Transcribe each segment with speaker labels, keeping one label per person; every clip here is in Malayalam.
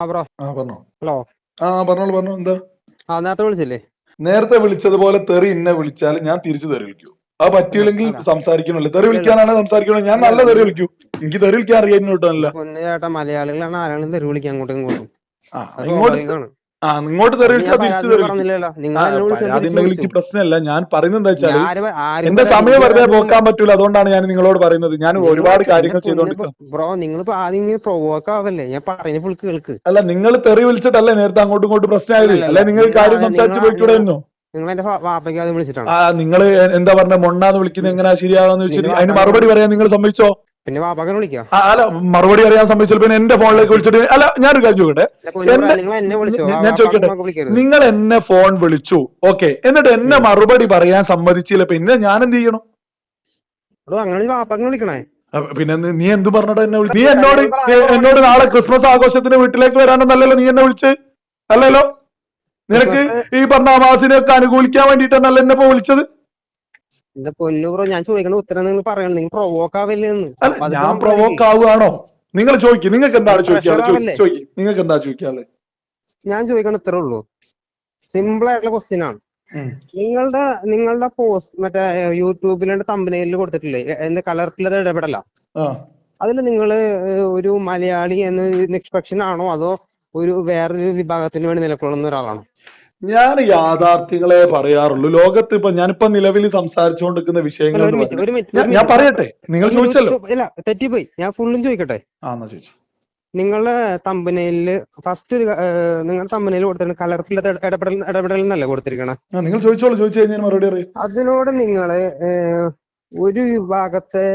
Speaker 1: ബ്രോ.
Speaker 2: ആ പറഞ്ഞോ.
Speaker 1: ഹലോ.
Speaker 2: ആ പറഞ്ഞോളൂ പറഞ്ഞോ എന്താ?
Speaker 1: ആ നേരത്തെ വിളിച്ചില്ലേ?
Speaker 2: നേരത്തെ വിളിച്ചതുപോലെ തെറി ഇന്നെ വിളിച്ചാൽ ഞാൻ തിരിച്ചു തെറി വിളിക്കൂ. അത് പറ്റിയില്ലെങ്കിൽ. സംസാരിക്കണല്ലോ തെറി വിളിക്കാനാണ് സംസാരിക്കണോ ഞാൻ നല്ല തെറി വിളിക്കൂ. എനിക്ക് തെറി വിളിക്കാൻ അറിയാൻ കേട്ടല്ല
Speaker 1: പൊന്നു ചേട്ടാ മലയാളികളാണ് ആരാണ് തെറി വിളിക്കാൻ അങ്ങോട്ടും ഇങ്ങോട്ടും.
Speaker 2: ആ ഇങ്ങോട്ട്. ആ ഇങ്ങോട്ട് തെറി
Speaker 1: ഞാൻ
Speaker 2: വിളിച്ചാൽ തിരിച്ചു എനിക്ക് പ്രശ്നമല്ല. ഞാൻ പറയുന്നത് എന്താ
Speaker 1: ആര്
Speaker 2: എന്റെ സമയം വെറുതെ പോക്കാൻ പറ്റൂല. അതുകൊണ്ടാണ് ഞാൻ നിങ്ങളോട് പറയുന്നത്. ഞാൻ ഒരുപാട് കാര്യങ്ങൾ ചെയ്തുകൊണ്ടിരിക്കും
Speaker 1: ബ്രോ നിങ്ങളിപ്പോ ആദ്യം പ്രൊവോക്ക് ആവല്ലേ? ഞാൻ പറഞ്ഞ ഫുൾ കേൾക്ക്.
Speaker 2: അല്ല നിങ്ങൾ തെറി വിളിച്ചിട്ടല്ലേ നേരത്തെ അങ്ങോട്ടും ഇങ്ങോട്ടും പ്രശ്നമായത്? അല്ലെ നിങ്ങൾ കാര്യം സംസാരിച്ചു പോയിക്കൂടായിരുന്നു
Speaker 1: നിങ്ങൾ എന്റെ ഫ- വാപ്പയ്ക്ക് ആദ്യം വിളിച്ചിട്ടാണ്.
Speaker 2: ആ നിങ്ങൾ എന്താ പറഞ്ഞ? മൊണ്ണാന്ന് വിളിക്കുന്നത് എങ്ങനെ ശരിയാകാന്ന് വെച്ചിട്ട് അതിന് മറുപടി പറയാൻ നിങ്ങൾ സമ്മതിച്ചോ?
Speaker 1: പിന്നെ വാപ്പക്കനെ വിളിക്കാം.
Speaker 2: അല്ല മറുപടി അറിയാൻ സംബന്ധിച്ചപ്പോ പിന്നെ എന്റെ ഫോണിലേക്ക് വിളിച്ചിട്ട് അല്ല ഞാനൊരു കാര്യം ചോദിക്കട്ടെ? ഞാൻ- ചോദിക്കട്ടെ? നിങ്ങൾ എന്നെ ഫോൺ വിളിച്ചു ഓക്കെ. എന്നിട്ട് എന്നെ മറുപടി പറയാൻ സമ്മതിച്ചില്ല പിന്നെ ഞാൻ എന്ത് ചെയ്യണം?
Speaker 1: വിളിക്കണേ.
Speaker 2: പിന്നെ നീ- എന്തു പറഞ്ഞിട്ട് എന്നെ നീ എന്നോട് എന്നോട് നാളെ ക്രിസ്മസ് ആഘോഷത്തിന് വീട്ടിലേക്ക് വരാനൊന്നല്ലല്ലോ നീ എന്നെ വിളിച്ച്. അല്ലല്ലോ? നിനക്ക് ഈ പറഞ്ഞ അമാസിനെയൊക്കെ അനുകൂലിക്കാൻ വേണ്ടിയിട്ടല്ല എന്നെ ഇപ്പൊ വിളിച്ചത്?
Speaker 1: എന്റെ പൊന്നു ബ്രോ ഞാൻ ചോദിക്കണ ഉത്തരം നിങ്ങൾ പറയണം. നിങ്ങൾ പ്രൊവോക്ക് ആവല്ലേ എന്ന്.
Speaker 2: അല്ല
Speaker 1: അപ്പൊ അതിപ്പോ
Speaker 2: ഞാൻ പ്രൊവോക്ക് ആവുകയാണോ? നിങ്ങൾ ചോദിക്കും നിങ്ങൾക്ക് എന്താണ് ചോദിക്കാറ് നിങ്ങൾക്ക് എന്താ ചോദിക്കാറ്
Speaker 1: ഞാൻ ചോദിക്കണ ഇത്രേ ഉള്ളൂ. സിമ്പിൾ ആയിട്ടുള്ള ക്വസ്റ്റ്യൻ ആണ്. നിങ്ങളുടെ നിങ്ങളുടെ പോസ്റ്റ് മറ്റേ യൂട്യൂബിലെ തമ്പനയിൽ കൊടുത്തിട്ടില്ലേ? എന്റെ കളർഫുള്ളത് ഇടപെടല. അതിൽ നിങ്ങൾ ഒരു മലയാളി എന്ന നിഷ്പക്ഷനാണോ? അതോ ഒരു വേറൊരു വിഭാഗത്തിന് വേണ്ടി നിലകൊള്ളുന്ന ഒരാളാണോ?
Speaker 2: ഞാൻ യാഥാർത്ഥ്യങ്ങളെ പറയാറുള്ളൂ. ലോകത്ത് ഇപ്പൊ ഞാനിപ്പോ നിലവിൽ സംസാരിച്ചുകൊണ്ടിരിക്കുന്ന വിഷയങ്ങൾ ഞാൻ- പറയട്ടെ? നിങ്ങൾ ചോദിച്ചല്ലോ.
Speaker 1: ഇല്ല തെറ്റിപ്പോയി. ഞാൻ ഫുള്ളും ചോദിക്കട്ടെ?
Speaker 2: ആ എന്നാ ചോദിച്ചു.
Speaker 1: നിങ്ങളെ തമ്പനയിൽ ഫസ്റ്റ് ഒരു നിങ്ങളുടെ തമ്പനയിൽ കൊടുത്തിരിക്കുന്ന കലർഫുള്ള ഇടപെടൽ ഇടപെടൽ എന്നല്ല കൊടുത്തിരിക്കണേ?
Speaker 2: നിങ്ങൾ ചോദിച്ചോളൂ ചോദിച്ചു കഴിഞ്ഞാൽ മറുപടി അറിയാം.
Speaker 1: അതിനോട് നിങ്ങൾ ഒരു വിഭാഗത്തെ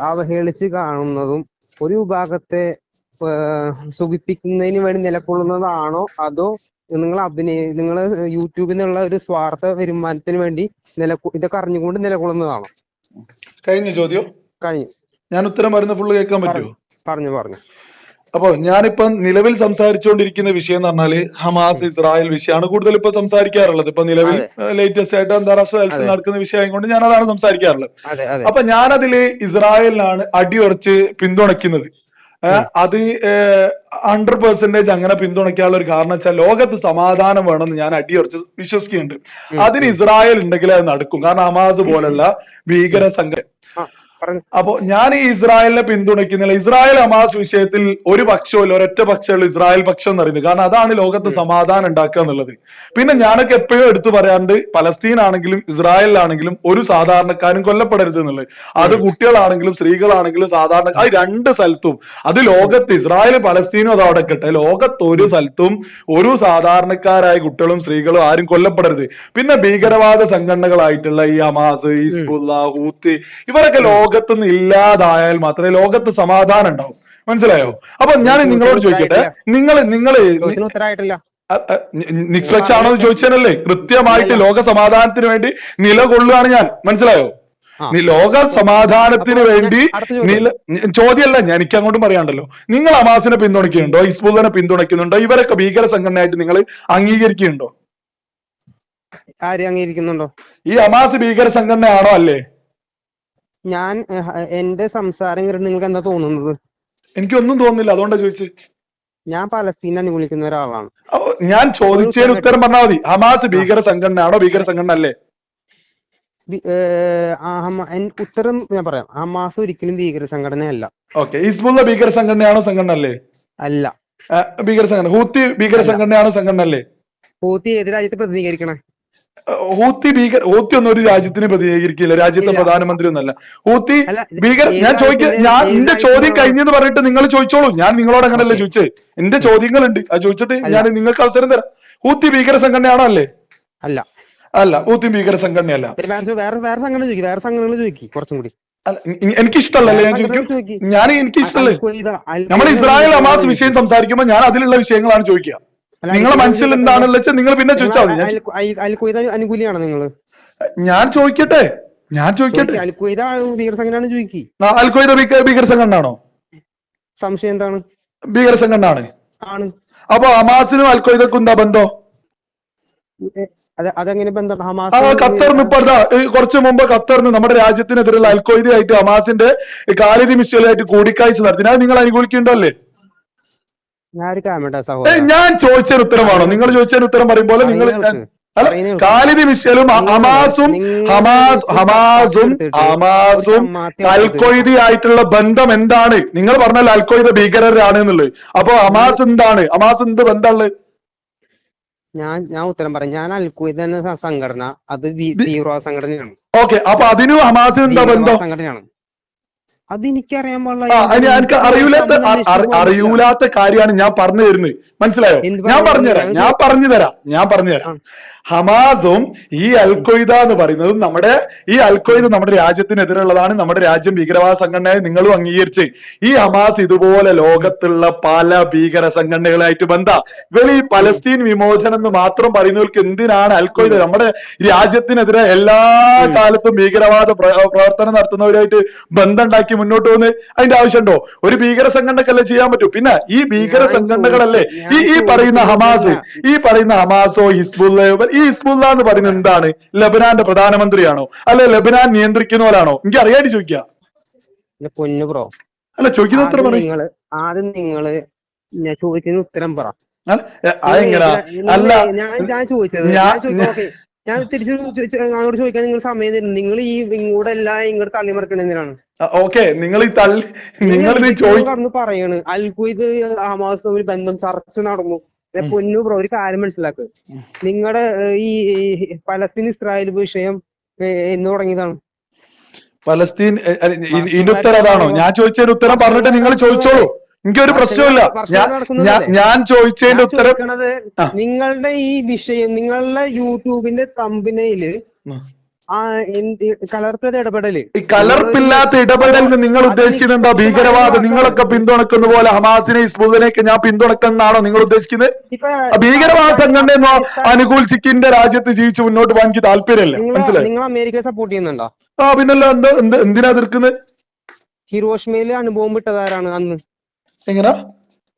Speaker 1: അവഹേളിച്ച് കാണുന്നതും ഒരു വിഭാഗത്തെ സുഖിപ്പിക്കുന്നതിന് വേണ്ടി നിലകൊള്ളുന്നതാണോ അതോ നിങ്ങൾ അഭിനയ നിങ്ങൾ യൂട്യൂബിൽ നിന്നുള്ള ഒരു സ്വാർത്ഥ വരുമാനത്തിന് വേണ്ടി നില ഇതൊക്കെ അറിഞ്ഞുകൊണ്ട് നിലകൊള്ളുന്നതാണോ?
Speaker 2: കഴിഞ്ഞു ചോദ്യം.
Speaker 1: കഴിഞ്ഞു.
Speaker 2: ഞാൻ ഉത്തരം വരുന്ന ഫുള്ള് കേൾക്കാൻ പറ്റുമോ
Speaker 1: പറഞ്ഞു പറഞ്ഞു.
Speaker 2: അപ്പൊ ഞാനിപ്പം നിലവിൽ സംസാരിച്ചുകൊണ്ടിരിക്കുന്ന വിഷയം എന്ന് പറഞ്ഞാൽ ഹമാസ് ഇസ്രായേൽ വിഷയമാണ് കൂടുതൽ ഇപ്പൊ സംസാരിക്കാറുള്ളത്. ഇപ്പൊ നിലവിൽ ലേറ്റസ്റ്റ് ആയിട്ട് അന്താരാഷ്ട്ര തലത്തിൽ നടക്കുന്ന വിഷയം കൊണ്ട് ഞാൻ അതാണ് സംസാരിക്കാറുള്ളത് അപ്പൊ ഞാനതിൽ ഇസ്രായേലിനാണ് അടിയുറച്ച് പിന്തുണയ്ക്കുന്നത്. അത് ഹൺഡ്രഡ് പെർസെന്റേജ് അങ്ങനെ പിന്തുണയ്ക്കാനുള്ള ഒരു കാരണം വെച്ചാൽ ലോകത്ത് സമാധാനം വേണമെന്ന് ഞാൻ അടിയുറച്ച് വിശ്വസിക്കുന്നുണ്ട്. അതിന് ഇസ്രായേൽ ഉണ്ടെങ്കിൽ അത് നടക്കും. കാരണം അമാസ് പോലുള്ള ഭീകര സംഘം അപ്പോ ഞാൻ ഈ ഇസ്രായേലിനെ പിന്തുണയ്ക്കുന്നില്ല. ഇസ്രായേൽ അമാസ് വിഷയത്തിൽ ഒരു പക്ഷമല്ല ഒരൊറ്റ പക്ഷമല്ല ഇസ്രായേൽ പക്ഷം എന്ന് പറയുന്നത്. കാരണം അതാണ് ലോകത്ത് സമാധാനം ഉണ്ടാക്കുക എന്നുള്ളത്. പിന്നെ ഞാനൊക്കെ എപ്പോഴും എടുത്തു പറയാണ്ട് പലസ്തീൻ ആണെങ്കിലും ഇസ്രായേലിലാണെങ്കിലും ഒരു സാധാരണക്കാരും കൊല്ലപ്പെടരുത് എന്നുള്ളത്. അത് കുട്ടികളാണെങ്കിലും സ്ത്രീകളാണെങ്കിലും സാധാരണ അത് രണ്ട് സ്ഥലത്തും. അത് ലോകത്ത് ഇസ്രായേൽ പലസ്തീനും അത് അവിടെ കിട്ടെ ലോകത്ത് ഒരു സ്ഥലത്തും ഒരു സാധാരണക്കാരായ കുട്ടികളും സ്ത്രീകളും ആരും കൊല്ലപ്പെടരുത്. പിന്നെ ഭീകരവാദ സംഘടനകളായിട്ടുള്ള ഈ ഹമാസ് ഹിസ്ബുല്ല ഹൂത്തി ഇവരൊക്കെ ലോകത്ത് നിന്ന് ഇല്ലാതായാൽ മാത്രമേ ലോകത്ത് സമാധാനം ഉണ്ടാവും. മനസ്സിലായോ? അപ്പൊ ഞാൻ നിങ്ങളോട് ചോദിക്കട്ടെ. നിങ്ങൾ നിങ്ങൾ
Speaker 1: ഉത്തരമായിട്ടില്ല
Speaker 2: നിഷ്പക്ഷ ആണോ എന്ന് ചോദിച്ചതല്ലേ? കൃത്യമായിട്ട് ലോക സമാധാനത്തിന് വേണ്ടി നിലകൊള്ളുകയാണ് ഞാൻ. മനസ്സിലായോ? ലോക സമാധാനത്തിന് വേണ്ടി. നില ചോദ്യമല്ല ഞാൻ എനിക്ക് അങ്ങോട്ടും പറയാണ്ടല്ലോ. നിങ്ങൾ അമാസിനെ പിന്തുണയ്ക്കുന്നുണ്ടോ? ഇസ്ബുദിനെ പിന്തുണയ്ക്കുന്നുണ്ടോ? ഇവരൊക്കെ ഭീകര സംഘടനയായിട്ട് നിങ്ങൾ അംഗീകരിക്കുന്നുണ്ടോ?
Speaker 1: ആര് അംഗീകരിക്കുന്നുണ്ടോ?
Speaker 2: ഈ അമാസ് ഭീകര സംഘടനയാണോ അല്ലേ?
Speaker 1: ഞാൻ എന്റെ സംസാരം കേട്ട് നിങ്ങൾക്ക് എന്താ തോന്നുന്നത്?
Speaker 2: എനിക്കൊന്നും തോന്നുന്നില്ല. അതുകൊണ്ടാ ചോദിച്ചു.
Speaker 1: ഞാൻ പലസ്തീനെ അനുകൂലിക്കുന്ന ഒരാളാണ്.
Speaker 2: ഞാൻ ചോദിച്ചതിന് ഉത്തരം പറഞ്ഞാൽ മതി. ഹമാസ് ഭീകര സംഘടനയാണോ ഭീകര സംഘടന അല്ലേ?
Speaker 1: ഉത്തരം ഞാൻ പറയാം. ഹമാസ് ഒരിക്കലും ഭീകര സംഘടനയല്ല.
Speaker 2: ഓക്കെ. ഹിസ്ബുള്ള ഭീകര സംഘടനയാണോ സംഘടന അല്ലേ?
Speaker 1: അല്ല.
Speaker 2: ഭീകര സംഘടന. ഹൂത്തി ഭീകര സംഘടനയാണോ സംഘടന അല്ലേ?
Speaker 1: ഹൂത്തി ഏത് രാജ്യത്തെ പ്രതിനിധീകരിക്കണേ?
Speaker 2: ഹൂത്തി ഭീകർ ഹൂത്തി ഒന്നും ഒരു രാജ്യത്തിന് പ്രതികരിക്കില്ല രാജ്യത്തെ പ്രധാനമന്ത്രി ഒന്നല്ല. ഹൂത്തി
Speaker 1: ഭീകർ
Speaker 2: ഞാൻ ചോദിക്ക ഞാൻ എന്റെ ചോദ്യം കഴിഞ്ഞെന്ന് പറഞ്ഞിട്ട് നിങ്ങൾ ചോദിച്ചോളൂ. ഞാൻ നിങ്ങളോട് അങ്ങനല്ലേ ചോദിച്ചേ. എന്റെ ചോദ്യങ്ങളുണ്ട്. അത് ചോദിച്ചിട്ട് ഞാൻ നിങ്ങൾക്ക് അവസരം തരാം. ഹൂത്തി ഭീകര സംഘടനയാണോ അല്ലേ?
Speaker 1: അല്ല.
Speaker 2: അല്ല ഹൂത്തി ഭീകര സംഘടനയല്ല.
Speaker 1: വേറെ വേറെ വേറെ സംഘടന ചോദിക്കും. വേറെ സംഘടനകൾ ചോദിക്കും കുറച്ചും കൂടി.
Speaker 2: അല്ല, എനിക്ക് ഇഷ്ടമല്ലല്ലേ ഞാൻ ചോദിക്കും? ഞാൻ എനിക്ക് ഇഷ്ടമല്ലേ നമ്മൾ ഇസ്രായേൽ
Speaker 1: അമാസ്
Speaker 2: ഹമാസ് വിഷയം സംസാരിക്കുമ്പോൾ ഞാൻ അതിലുള്ള വിഷയങ്ങളാണ് ചോദിക്കുക. നിങ്ങളെ മനസ്സിൽ. എന്താണെന്ന് വെച്ചാൽ നിങ്ങൾ പിന്നെ ചോദിച്ചാൽ മതി. ഞാൻ
Speaker 1: അനുകൂലിയാണോ നിങ്ങൾ
Speaker 2: ഞാൻ ചോദിക്കട്ടെ. ഞാൻ ചോദിക്കട്ടെ.
Speaker 1: അൽഖ്വയ്ദ ഭീകര സംഘടനാണോ ചോദിക്കി. സംശയം എന്താണ്?
Speaker 2: ഭീകര സംഘടനാണ്
Speaker 1: ആണ്.
Speaker 2: അപ്പൊ ഹമാസിനും അൽ ഖ്വയ്ദക്കും എന്താ ബന്ധോ?
Speaker 1: അതെങ്ങനെ ബന്ധം? ഹമാസ്
Speaker 2: ഖത്തറിന് ഇപ്പൊ എന്താ ഈ കുറച്ചു മുമ്പ് ഖത്തറിന് നമ്മുടെ രാജ്യത്തിനെതിരെയുള്ള ആയിട്ട് ഹമാസിന്റെ കാലിതി മിഷലുമായിട്ട് കൂടിക്കാഴ്ച നടത്തി. അത് നിങ്ങൾ അനുകൂലിക്കുന്നുണ്ടോ അല്ലേ
Speaker 1: ഞാൻ
Speaker 2: ചോദിച്ചൊരു ഉത്തരമാണോ? നിങ്ങൾ ചോദിച്ചൊരു ഉത്തരം പറയും പോലെ നിങ്ങൾ. അല്ല. കാലിദി മിഷലും ഹമാസും ഹമാസ് ഹമാസും ഹമാസും
Speaker 1: ഒരു
Speaker 2: അൽക്കൊയ്ദി ആയിട്ടുള്ള ബന്ധം എന്താണ്? നിങ്ങൾ പറഞ്ഞാൽ അൽക്കൊയ്ദ ഭീകരരാണ് എന്നുള്ളത്. അപ്പൊ ഹമാസ് എന്താണ്? ഹമാസ് എന്ത് ബന്ധമുള്ളത്?
Speaker 1: ഞാൻ ഞാൻ ഉത്തരം പറയാം. ഞാൻ അൽക്വയ്ദ എന്ന സംഘടന അത് തീവ്രവാദ സംഘടനയാണ്.
Speaker 2: ഓക്കെ അപ്പൊ അതിനും ഹമാസിനും എന്താ ബന്ധം?
Speaker 1: സംഘടനയാണ്. അത് എനിക്കറിയാൻ പാടില്ല
Speaker 2: അറിയൂലാത്ത കാര്യമാണ് ഞാൻ പറഞ്ഞു തരുന്നത്. മനസ്സിലായോ? ഞാൻ
Speaker 1: പറഞ്ഞു
Speaker 2: പറഞ്ഞുതരാം
Speaker 1: തരാം?
Speaker 2: ഞാൻ പറഞ്ഞു തരാം. ഞാൻ പറഞ്ഞു തരാം. ഹമാസും ഈ അൽക്കൊയ്ത എന്ന് പറയുന്നത് നമ്മുടെ ഈ അൽക്കൊയ്ത നമ്മുടെ രാജ്യത്തിനെതിരുള്ളതാണ് നമ്മുടെ രാജ്യം ഭീകരവാദ സംഘടനയായി നിങ്ങളും അംഗീകരിച്ച്. ഈ ഹമാസ് ഇതുപോലെ ലോകത്തുള്ള പല ഭീകര സംഘടനകളായിട്ട് ബന്ധ. ഇവർ ഈ പലസ്തീൻ വിമോചനം എന്ന് മാത്രം പറയുന്നവർക്ക് എന്തിനാണ് അൽക്കൊയ്ത നമ്മുടെ രാജ്യത്തിനെതിരെ എല്ലാ കാലത്തും ഭീകരവാദ പ്രവർത്തനം നടത്തുന്നവരായിട്ട് ബന്ധം ഉണ്ടാക്കി മുന്നോട്ട് പോകുന്നത് അതിന്റെ ആവശ്യമുണ്ടോ? ഒരു ഭീകര സംഘടനക്കല്ലേ ചെയ്യാൻ പറ്റൂ? പിന്നെ ഈ ഭീകര സംഘടനകളല്ലേ? ഈ ഈ പറയുന്ന ഹമാസ് ഈ പറയുന്ന ഹമാസോ ഹിസ്ബുല്ല ഈ ഹിസ്ബുല്ല എന്ന് പറയുന്നത് എന്താണ്? ലബനാന്റെ പ്രധാനമന്ത്രിയാണോ? അല്ലെ ലബനാൻ നിയന്ത്രിക്കുന്നവരാണോ? എനിക്ക് അറിയാണ്ട് ചോദിക്കുക
Speaker 1: പൊന്നു ബ്രോ.
Speaker 2: അല്ല ചോദിക്കുന്ന ഉത്തരം പറയും.
Speaker 1: ആദ്യം നിങ്ങൾ ഞാൻ ചോദിക്കുന്ന ഉത്തരം പറ.
Speaker 2: അതെങ്ങനാ അല്ല
Speaker 1: ഞാൻ ഞാൻ ചോദിച്ചത്
Speaker 2: ഞാൻ-
Speaker 1: ഓക്കെ. ഞാൻ തിരിച്ചു അങ്ങോട്ട് ചോദിക്കാൻ നിങ്ങൾ സമയം തരും നിങ്ങൾ ഈ ഇങ്ങോട്ട് എല്ലാം ഇങ്ങോട്ട് തള്ളിമറിക്കണ എന്തിനാണ്?
Speaker 2: ഓക്കെ നിങ്ങൾ ഈ തള്ളി നിങ്ങൾ പറഞ്ഞു
Speaker 1: കടന്ന് പറയാണ്. അൽഖുദ് ഹമാസ് തമ്മിൽ ബന്ധം ചർച്ച നടന്നു. പൊന്നു ബ്രോ ഒരു കാര്യം മനസ്സിലാക്ക്. നിങ്ങളുടെ ഈ പലസ്തീൻ ഇസ്രായേൽ വിഷയം എന്ന് തുടങ്ങിയതാണ്.
Speaker 2: ഫലസ്തീൻ ഇതിന്റെ ഉത്തരം അതാണോ? ഞാൻ ചോദിച്ചതിന് ഉത്തരം പറഞ്ഞിട്ട് നിങ്ങൾ ചോദിച്ചോളൂ. എനിക്കൊരു പ്രശ്നമില്ല ഞാൻ ചോദിച്ചതിന്റെ ഉത്തരം
Speaker 1: നിങ്ങളുടെ ഈ വിഷയം നിങ്ങളുടെ യൂട്യൂബിന്റെ തമ്പിനയിൽ
Speaker 2: ഇടപെടൽ. കലർപ്പില്ലാത്ത ഇടപെടലിന് നിങ്ങൾ ഉദ്ദേശിക്കുന്നുണ്ടോ ഭീകരവാദം. നിങ്ങളൊക്കെ പിന്തുണക്കുന്ന പോലെ ഹമാസിനെ ഹിസ്ബുദിനെയൊക്കെ ഞാൻ പിന്തുണക്കുന്നതാണോ നിങ്ങൾ ഉദ്ദേശിക്കുന്നത്? ഭീകരവാദ സംഘടനയെന്നോ അനുകൂലിച്ചിക്കിന്റെ രാജ്യത്ത് ജീവിച്ച് മുന്നോട്ട് പോകാൻ എനിക്ക് താല്പര്യമല്ല. മനസ്സിലായി?
Speaker 1: നിങ്ങൾ അമേരിക്കയെ സപ്പോർട്ട് ചെയ്യുന്നുണ്ടോ?
Speaker 2: ആ പിന്നല്ലോ എന്താ എന്ത് എന്തിനാ എതിർക്കുന്നത്
Speaker 1: ഹിരോഷ്മയിൽ അനുഭവം വിട്ടതാരാണ് അന്ന്?
Speaker 2: എങ്ങനാ?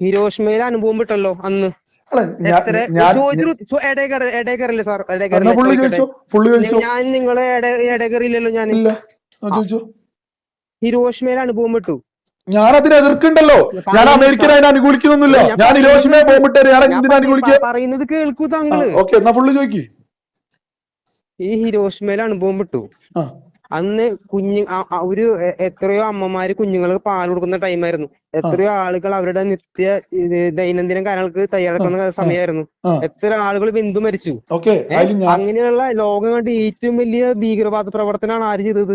Speaker 1: ഹിരോഷ്മയിൽ അനുഭവം വിട്ടല്ലോ അന്ന്.
Speaker 2: ഞാൻ
Speaker 1: നിങ്ങളെ ഞാൻ ഹിരോഷ്മയിൽ അനുഭവം വിട്ടു
Speaker 2: ഞാൻ അതിനെ എതിർക്കണ്ടല്ലോ ഞാൻ അമേരിക്കൻ അതിനെ അനുകൂലിക്കുന്നൊന്നുമില്ല.
Speaker 1: ഞാൻ
Speaker 2: ഹിരോഷിമയെ ബോംബിട്ടേ ഞാൻ
Speaker 1: ഞാൻ
Speaker 2: എന്തിനാ അനുകൂലിക്കുക
Speaker 1: പറയുന്നത് കേൾക്കൂ താങ്കൾ
Speaker 2: ഓക്കെ എന്നാ പുള്ളി ചോദിക്ക്.
Speaker 1: ഈ ഹിരോഷ്മയിൽ അനുഭവം വിട്ടു അന്ന് കുഞ്ഞു ഒരു എത്രയോ അമ്മമാര് കുഞ്ഞുങ്ങൾക്ക് പാൽ കൊടുക്കുന്ന ടൈമായിരുന്നു എത്രയോ ആളുകൾ അവരുടെ നിത്യ ദൈനംദിന കാര്യങ്ങൾക്ക് തയ്യാറെടുക്കുന്ന സമയമായിരുന്നു. എത്ര ആളുകൾ ബിന്ദു മരിച്ചു. അങ്ങനെയുള്ള ലോകം കണ്ട് ഏറ്റവും വലിയ ഭീകരവാദ പ്രവർത്തനമാണ് ആര് ചെയ്തത്?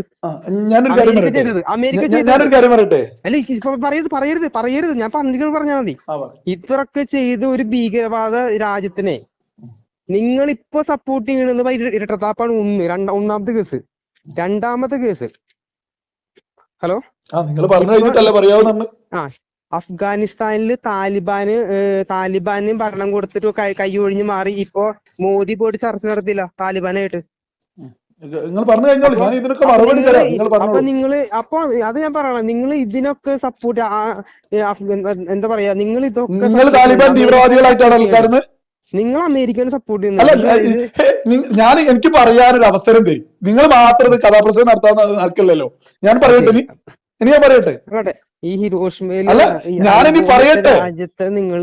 Speaker 1: അമേരിക്ക ചെയ്തത്. അമേരിക്ക അല്ല ഇപ്പൊ പറയരുത് പറയരുത് പറയരുത്. ഞാൻ പറഞ്ഞിട്ട് പറഞ്ഞാൽ മതി. ഇത്രയൊക്കെ ചെയ്ത ഒരു ഭീകരവാദ രാജ്യത്തിനെ നിങ്ങൾ ഇപ്പൊ സപ്പോർട്ട് ചെയ്യണെന്ന് ഭയ- ഇരട്ടത്താപ്പാണ് ഒന്ന് രണ്ട ഒന്നാമത്തെ കേസ്. രണ്ടാമത്തെ കേസ്. ഹലോ?
Speaker 2: ആ നിങ്ങൾ പറഞ്ഞു കഴിഞ്ഞിട്ടല്ല പറയാവുന്ന
Speaker 1: ആ അഫ്ഗാനിസ്ഥാനിൽ താലിബാന് താലിബാന് ഭരണം കൊടുത്തിട്ട് കൈ- ഒഴിഞ്ഞു മാറി. ഇപ്പൊ മോദി പോയിട്ട് ചർച്ച നടത്തില്ല താലിബാനായിട്ട്.
Speaker 2: നിങ്ങൾ പറഞ്ഞു കഴിഞ്ഞോളൂ. ഞാൻ ഇതിനൊക്കെ
Speaker 1: അപ്പൊ
Speaker 2: മറുപടി
Speaker 1: നിങ്ങൾ
Speaker 2: തരാം നിങ്ങൾ
Speaker 1: അപ്പൊ നിങ്ങൾ അപ്പൊ അത് ഞാൻ പറയണം. നിങ്ങൾ ഇതിനൊക്കെ സപ്പോർട്ട് എന്താ പറയാ നിങ്ങൾ ഇതൊക്കെ
Speaker 2: നിങ്ങൾ താലിബാൻ തീവ്രവാദികളായിട്ടാണ് ആൾക്കാരുന്ന്?
Speaker 1: നിങ്ങൾ അമേരിക്കനെ സപ്പോർട്ട്
Speaker 2: ചെയ്യുന്നു
Speaker 1: ചെയ്യുന്നത്
Speaker 2: ഞാൻ എനിക്ക് പറയാനൊരു അവസരം തരും. നിങ്ങൾ മാത്രം ഇത് കഥാപ്രസംഗം നടത്താൻ നടക്കില്ലല്ലോ ഞാൻ പറയട്ടെ ഇനി ഇനി ഞാൻ പറയട്ടെ?
Speaker 1: ഈ
Speaker 2: അല്ല,
Speaker 1: ഈ
Speaker 2: ഞാനിനി പറയട്ടെ.
Speaker 1: രാജ്യത്തെ നിങ്ങൾ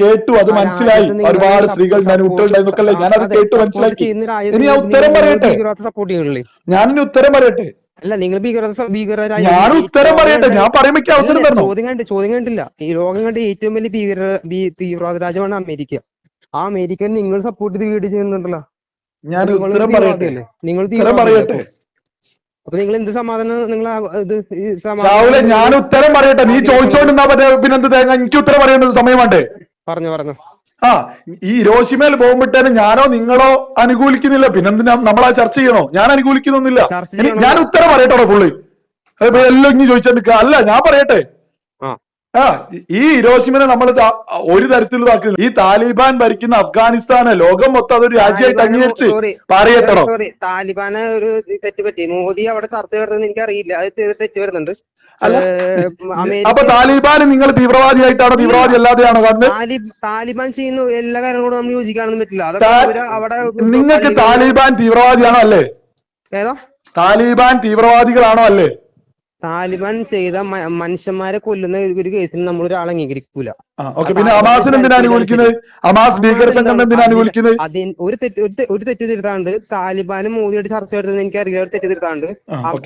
Speaker 2: കേട്ടു അത് മനസ്സിലായി. ഒരുപാട് സ്ത്രീകൾ ഞാൻ കുട്ടികളുണ്ടായി എന്നൊക്കെ ഞാൻ അത് കേട്ടു മനസ്സിലാക്കി. ഇനി ഞാൻ ഉത്തരം പറയട്ടെ?
Speaker 1: ഞാൻ
Speaker 2: ഞാനിനി ഉത്തരം പറയട്ടെ?
Speaker 1: അല്ല നിങ്ങൾ ഭീകരത ഭീകര
Speaker 2: ഞാൻ ഉത്തരം പറയട്ടെ. ഞാൻ പറയുമ്പോ എനിക്ക് അവസരം
Speaker 1: ചോദ്യം കണ്ട് ചോദ്യം കണ്ടില്ല. ഈ ലോകം കണ്ട ഏറ്റവും വലിയ ഭീകര തീവ്രവാദ രാജ്യമാണ് അമേരിക്ക. ആ അമേരിക്കൻ നിങ്ങൾ സപ്പോർട്ട് ചെയ്ത് വീട് ചെയ്യുന്നുണ്ടല്ലോ.
Speaker 2: ഞാൻ
Speaker 1: നിങ്ങൾ
Speaker 2: ഉത്തരം പറയട്ടെ?
Speaker 1: നിങ്ങൾ
Speaker 2: പറയട്ടെ?
Speaker 1: അപ്പൊ? നിങ്ങൾ എന്ത് സമാധാനം നിങ്ങൾ ഇത്
Speaker 2: ഞാൻ ഉത്തരം പറയട്ടെ? നീ ചോദിച്ചോണ്ടിരുന്നാ പറ്റേ പിന്നെന്ത് തേങ്ങ? എനിക്ക് ഉത്തരം പറയേണ്ടത് സമയമാണ്ടേ
Speaker 1: പറഞ്ഞു പറഞ്ഞു.
Speaker 2: ആ ഈ രോഷിമേൽ പോകുമ്പോഴത്തേന് ഞാനോ നിങ്ങളോ അനുകൂലിക്കുന്നില്ല. പിന്നെന്തിനാ നമ്മളാ ചർച്ച ചെയ്യണോ? ഞാൻ അനുകൂലിക്കുന്നൊന്നുമില്ല. ഞാൻ ഉത്തരം പറയട്ടോ ഫുള്ള് എല്ലാം ഇനി ചോദിച്ചോണ്ട് അല്ല ഞാൻ പറയട്ടെ?
Speaker 1: ആ
Speaker 2: ഈ ഹിരോഷിമിനെ നമ്മൾ ഒരു തരത്തിൽ ഈ താലിബാൻ ഭരിക്കുന്ന അഫ്ഗാനിസ്ഥാനെ ലോകം മൊത്തം അതൊരു രാജ്യമായിട്ട്
Speaker 1: താലിബാന്
Speaker 2: അംഗീകരിച്ച് പറയട്ടോ
Speaker 1: താലിബാന് ഒരു തെറ്റ് പറ്റി മോദി അവിടെ ചർച്ച വരുന്നത് എനിക്ക് അറിയില്ല അത് തെറ്റ് വരുന്നുണ്ട്.
Speaker 2: അപ്പൊ താലിബാൻ നിങ്ങൾ തീവ്രവാദിയായിട്ടാണോ? തീവ്രവാദി അല്ലാതെയാണോ കാരണം
Speaker 1: താലിബ് താലിബാൻ ചെയ്യുന്ന എല്ലാ കാര്യങ്ങളോടും നമ്മൾ യോജിക്കാനൊന്നും പറ്റില്ല. അവിടെ
Speaker 2: നിങ്ങൾക്ക് താലിബാൻ തീവ്രവാദിയാണോ അല്ലേ?
Speaker 1: ഏതാ?
Speaker 2: താലിബാൻ തീവ്രവാദികളാണോ അല്ലേ?
Speaker 1: താലിബാൻ ചെയ്ത മനുഷ്യന്മാരെ കൊല്ലുന്ന ഒരു- കേസിൽ നമ്മൾ ഒരാളെ അംഗീകരിക്കൂല
Speaker 2: പിന്നെ എന്തിനാ അനുകൂലിക്കുന്നത്? അമാസ് ഭീകര എന്തിനാ അനുകൂലിക്കുന്നത്?
Speaker 1: അതിന് ഒരു തെറ്റ് ഒരു തെറ്റ് തിരുത്താണ്ട് താലിബാനും മോദിയായിട്ട് ചർച്ച എടുത്തത് എനിക്ക് അറിയാം ഒരു തെറ്റ് തിരുത്താണ്ട്.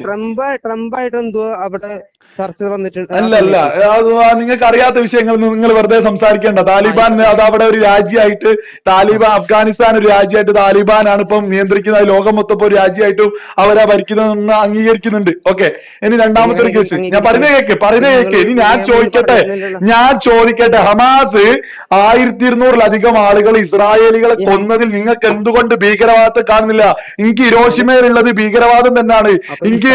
Speaker 1: ട്രംപ് ട്രംപ് ആയിട്ട് എന്തോ അവിടെ ചർച്ച വന്നിട്ടുണ്ട്.
Speaker 2: അല്ല അല്ല. അത്. നിങ്ങൾക്ക് അറിയാത്ത വിഷയങ്ങൾ നിങ്ങൾ വെറുതെ സംസാരിക്കേണ്ട. താലിബാൻ അത് അവിടെ ഒരു രാജ്യമായിട്ട് താലിബാൻ അഫ്ഗാനിസ്ഥാൻ ഒരു രാജ്യമായിട്ട് താലിബാനാണ് ഇപ്പം നിയന്ത്രിക്കുന്നത്. ലോകം മൊത്തം ഇപ്പൊ ഒരു രാജ്യമായിട്ടും അവരാ ഭരിക്കുന്നതെന്ന് അംഗീകരിക്കുന്നുണ്ട്. ഓക്കെ. ഇനി രണ്ടാമത്തെ ഒരു കേസ്. ഞാൻ പറയുന്നത് കേക്ക് പറയുന്നത് കേക്ക്. ഇനി ഞാൻ ചോദിക്കട്ടെ. ഞാൻ ചോദിക്കട്ടെ. ഹമാസ് ആയിരത്തി ഇരുന്നൂറിലധികം ആളുകൾ ഇസ്രായേലികളെ കൊന്നതിൽ നിങ്ങൾക്ക് എന്തുകൊണ്ട് ഭീകരവാദത്തെ കാണുന്നില്ല? എനിക്ക് ഇരോഷിമയിലുള്ളത് ഭീകരവാദം തന്നെയാണ്. എനിക്ക്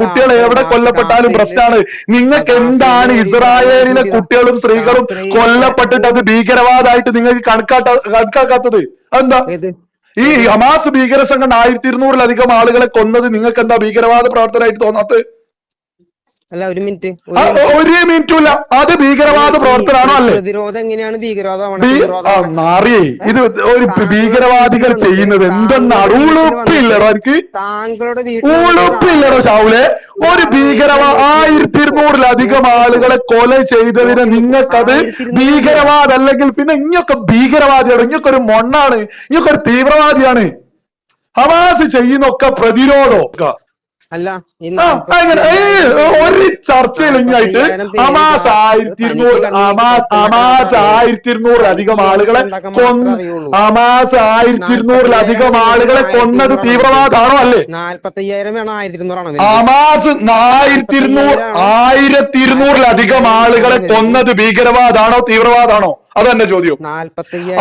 Speaker 2: കുട്ടികൾ എവിടെ കൊല്ലപ്പെട്ടാലും പ്രശ്നമാണ് നിങ്ങൾക്ക് എന്താണ് ഇസ്രായേലിലെ കുട്ടികളും സ്ത്രീകളും കൊല്ലപ്പെട്ടിട്ട് അത് ഭീകരവാദമായിട്ട് നിങ്ങൾക്ക് കണക്കാട്ട കണക്കാക്കാത്തത്?
Speaker 1: എന്താ
Speaker 2: ഈ ഹമാസ് ഭീകര സംഘടന ആയിരത്തി ഇരുന്നൂറിലധികം ആളുകളെ കൊന്നത് നിങ്ങൾക്ക് എന്താ ഭീകരവാദ പ്രവർത്തനമായിട്ട് തോന്നാത്തത്?
Speaker 1: അല്ല ഒരു മിനിറ്റ്.
Speaker 2: ഒരു മിനിറ്റും. അത് ഭീകരവാദ പ്രവർത്തനാണോ അല്ലേ
Speaker 1: പ്രതിരോധം എങ്ങനെയാണ് ഭീകരവാദമാണ്
Speaker 2: നാറിയേ ഇത് ഒരു ഭീകരവാദികൾ ചെയ്യുന്നത് എന്തെന്നാണ്? ഉളുപ്പില്ലടോ എനിക്ക്.
Speaker 1: താങ്കളുടെ
Speaker 2: ഉളുപ്പില്ലടോ ഷാവുലെ. ഒരു ഭീകരവാ ആയിരത്തി ഇരുന്നൂറിലധികം ആളുകളെ കൊല ചെയ്തതിന് നിങ്ങൾക്കത് ഭീകരവാദം അല്ലെങ്കിൽ പിന്നെ ഇങ്ങൊക്കെ ഭീകരവാദിയാണ്. ഇങ്ങൊക്കെ ഒരു മൊണ്ണാണ്. ഇങ്ങൊക്കെ ഒരു തീവ്രവാദിയാണ്. ഹമാസ് ചെയ്യുന്നൊക്കെ പ്രതിരോധം ഒക്കെ
Speaker 1: അല്ല
Speaker 2: ഒരു ചർച്ചയിൽ അമാസ് ആയിരത്തി ഇരുന്നൂറ് അമാസ് അമാസ് ആയിരത്തി ഇരുന്നൂറിലധികം ആളുകളെ കൊന്ന് അമാസ് ആയിരത്തി ഇരുന്നൂറിലധികം ആളുകളെ കൊന്നത് തീവ്രവാദമാണോ അല്ലേ?
Speaker 1: നാല്പത്തയ്യായിരം വേണം ആയിരത്തി ഇരുന്നൂറാണ്
Speaker 2: അമാസ് ആയിരത്തി ഇരുന്നൂറ് ആയിരത്തി ഇരുന്നൂറിലധികം ആളുകളെ കൊന്നത് ഭീകരവാദാണോ തീവ്രവാദാണോ? അതന്നെ ചോദ്യം.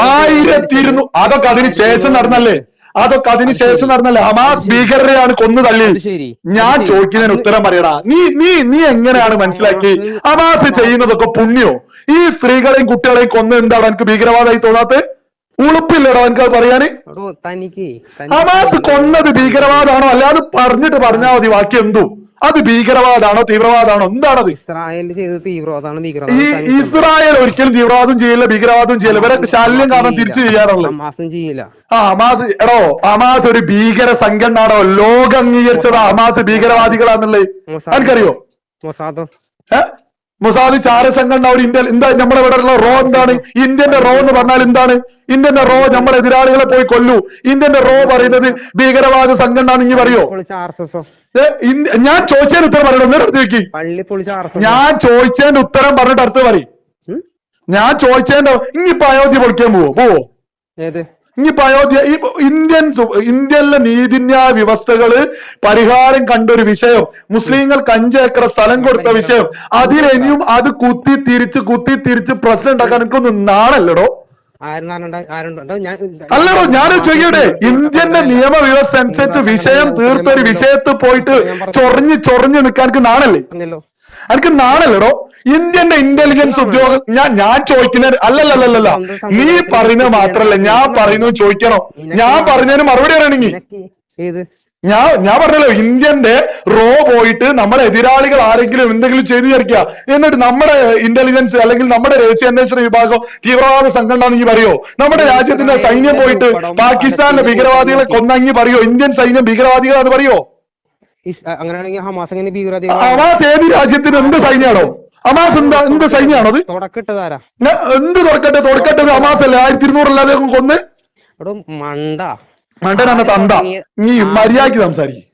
Speaker 2: ആയിരത്തി ഇരുന്നൂറ് അതൊക്കെ അതിന് ശേഷം നടന്നല്ലേ? അതൊക്കെ അതിന് ശേഷം നടന്നല്ലേ? ഹമാസ് ഭീകരരെയാണ് കൊന്നു
Speaker 1: തള്ളി
Speaker 2: ഞാൻ ചോദിക്കുന്നതിന് ഉത്തരം പറയടാ. നീ നീ നീ എങ്ങനെയാണ് മനസ്സിലാക്കി? ഹമാസ് ചെയ്യുന്നതൊക്കെ പുണ്യോ? ഈ സ്ത്രീകളെയും കുട്ടികളെയും കൊന്ന് എന്താണ് എനിക്ക് ഭീകരവാദമായി തോന്നാത്ത? ഉളുപ്പില്ലടോ എനിക്ക് അത് പറയാന്. ഹമാസ് കൊന്നത് ഭീകരവാദമാണോ അല്ലാതെ പറഞ്ഞിട്ട് പറഞ്ഞാൽ മതി ബാക്കി എന്തു. അത് ഭീകരവാദമാണോ തീവ്രവാദമാണോ എന്താണത് ഈ ഇസ്രായേൽ ഒരിക്കലും തീവ്രവാദം ചെയ്യില്ല ഭീകരവാദം ചെയ്യില്ല. ഇവരെ ശല്യം കാരണം തിരിച്ചു ചെയ്യാറുള്ളത് ആ ഹമാസ് എടോ ഹമാസ് ഒരു ഭീകര സംഘടനയാണോ? ലോകം അംഗീകരിച്ചതാ ഹമാസ് ഭീകരവാദികളാന്നുള്ളത്. എനിക്കറിയോ ഏഹ് മൊസാദ് ചാര സംഘടന ഒരു ഇന്ത്യ എന്താ നമ്മുടെ ഇവിടെ ഉള്ള റോ എന്താണ്? ഇന്ത്യന്റെ റോ എന്ന് പറഞ്ഞാൽ എന്താണ്? ഇന്ത്യന്റെ റോ നമ്മുടെ എതിരാളികളെ പോയി കൊല്ലൂ. ഇന്ത്യന്റെ റോ പറയുന്നത് ഭീകരവാദ സംഘടന നിങ്ങൾ പറയോ? ഞാൻ ചോദിച്ചതിന് ഉത്തരം പറയണം.
Speaker 1: പൊളിച്ച ആർ
Speaker 2: ഞാൻ ചോദിച്ചതിന്റെ ഉത്തരം പറഞ്ഞിട്ട് അടുത്ത് പറയും. ഞാൻ ചോദിച്ചതിന്റെ ഇനിയിപ്പോ അയോധ്യ പൊളിക്കാൻ പോവോ? പോവോ? ഇനിയിപ്പോ അയോധ്യ ഈ ഇന്ത്യൻ ഇന്ത്യയിലെ നീതിന്യായ വ്യവസ്ഥകൾ പരിഹാരം കണ്ട ഒരു വിഷയം. മുസ്ലിങ്ങൾക്ക് അഞ്ച് ഏക്കർ സ്ഥലം കൊടുത്ത വിഷയം. അതിലിനിയും അത് കുത്തി തിരിച്ച് കുത്തി തിരിച്ച് പ്രശ്നം ഉണ്ടാക്കാൻ എനിക്കൊന്നും നാളല്ലടോ. അല്ലടോ ഞാൻ ചോദിക്കട്ടെ ഇന്ത്യന്റെ നിയമവ്യവസ്ഥ അനുസരിച്ച് വിഷയം തീർത്തൊരു വിഷയത്ത് പോയിട്ട് ചൊറിഞ്ഞ് ചൊറിഞ്ഞ് നിൽക്കാൻ നാണല്ലേ എനിക്ക് നാണല്ലടോ? ഇന്ത്യന്റെ ഇന്റലിജൻസ് ഉദ്യോഗസ്ഥ ഞാൻ ഞാൻ ചോദിക്കുന്ന അല്ലല്ലല്ലല്ല. നീ പറയുന്നത് മാത്രല്ല. ഞാൻ പറയുന്നത് ചോദിക്കണോ? ഞാൻ പറഞ്ഞതിന് മറുപടി പറയണെങ്കിൽ. ഞാൻ ഞാൻ പറഞ്ഞല്ലോ ഇന്ത്യന്റെ റോ പോയിട്ട് നമ്മുടെ എതിരാളികൾ ആരെങ്കിലും എന്തെങ്കിലും ചെയ്തു ചേർക്കുക എന്നിട്ട് നമ്മുടെ ഇന്റലിജൻസ് അല്ലെങ്കിൽ നമ്മുടെ രഹസ്യ അന്വേഷണ വിഭാഗം തീവ്രവാദ സംഘടന പറയോ? നമ്മുടെ രാജ്യത്തിന്റെ സൈന്യം പോയിട്ട് പാകിസ്ഥാനിലെ ഭീകരവാദികളെ കൊന്നങ്ങി പറയോ? ഇന്ത്യൻ സൈന്യം ഭീകരവാദികളാന്ന് പറയോ?
Speaker 1: അങ്ങനെയാണെങ്കിൽ ഹമാസ് എങ്ങനെ ഭീകരവാദി
Speaker 2: ഹമാസ് ഏത് രാജ്യത്തിന് എന്ത് സൈന്യമാണോ അമാസ് എന്താ എന്ത് സൈന്യമാണോ അത്?
Speaker 1: തുടക്കിട്ടതാരാ?
Speaker 2: എന്ത് തുടക്കട്ടെ തുടക്കട്ടത് ഹമാസ് അല്ലേ? ആയിരത്തി ഇരുന്നൂറല്ലാതെ കൊന്ന്?
Speaker 1: മണ്ട.
Speaker 2: മണ്ടനാണ് തന്ത. നീ മര്യാദയ്ക്ക് സംസാരിക്കും.